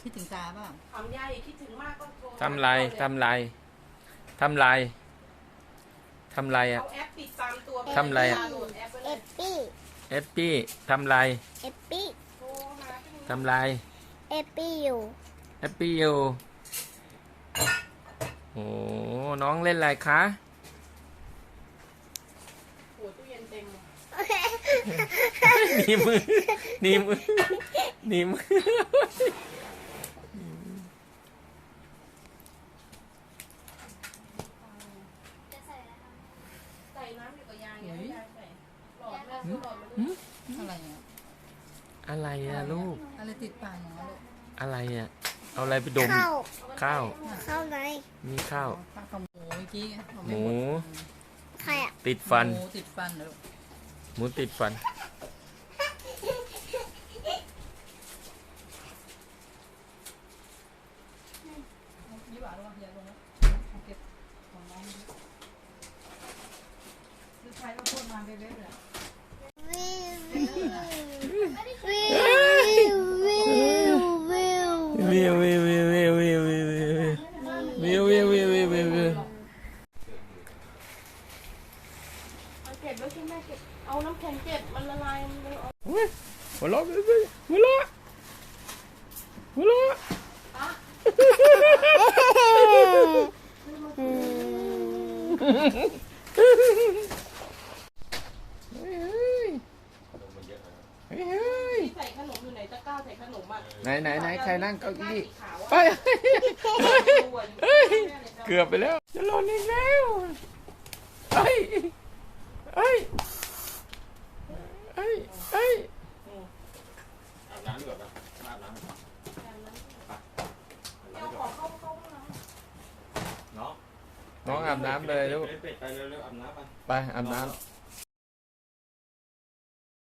คิดถึงตาเปล่าถามยายคิดถึงมากก็โทรทำไรทำไรทำไรทำไรอะ เอาแอปติดตามตัวทำอะไรอะ โหลดแอปไว้เลเอยปปี้เอฟปี้ทำไรเอปปี้โทรหาพี่ทำไรเอปปี้อยู่เอฟปี้อยู่โอ้น้องเล่นอะไรคะหัวตู้เย็นเต็มเลยหนีมือหนีมือหนีมือ ใส่น้ำอยู่กับยายไงยายใส่หลอดแม่ซื้อหลอดมาด้วย อะไรอะอะไรอะลูก อะไรติดปากหนูอะลูกอะไรอะเอาอะไรไปดม ข้าวข้าว ข้าวไหนมีข้าว ปากกับหมูเมื่อกี้ไงเอาหไม่มู ดใครอะติดฟัน หมูติดฟันเหรอลูกหมูติดฟัน ยี่หวาลงมาอย่าลงนะเอาเก็บของน้อง เอาเก็บไว้ที่แม่เก็บเอาน้ำแข็งเก็บมันละลายมันเอาหัวเราะเลยหัวเราะหัวเราะเฮ้ยเฮ้ยเฮ้ยเฮ้ย ที่ใส่ขนมอยู่ไหนตะกร้า ใส่ขนมอะไหนไหนไหนใครนั่งเก้าอี้สีขาวเฮ้ยอะตัวอยู่เฮ้ยแม่เลยจ้ะเกือบไปแล้ว จะหล่นอีกแล้วเฮ้ยเฮ้ยเฮ้ยเฮ้ยอาบน้ำดีกว่าปะอาบน้ำดีกว่าเอาของเข้าเข้าห้องน้เนาะน้องอาบน้ำเลยลูกไปไปเร็วๆอาบน้ำไป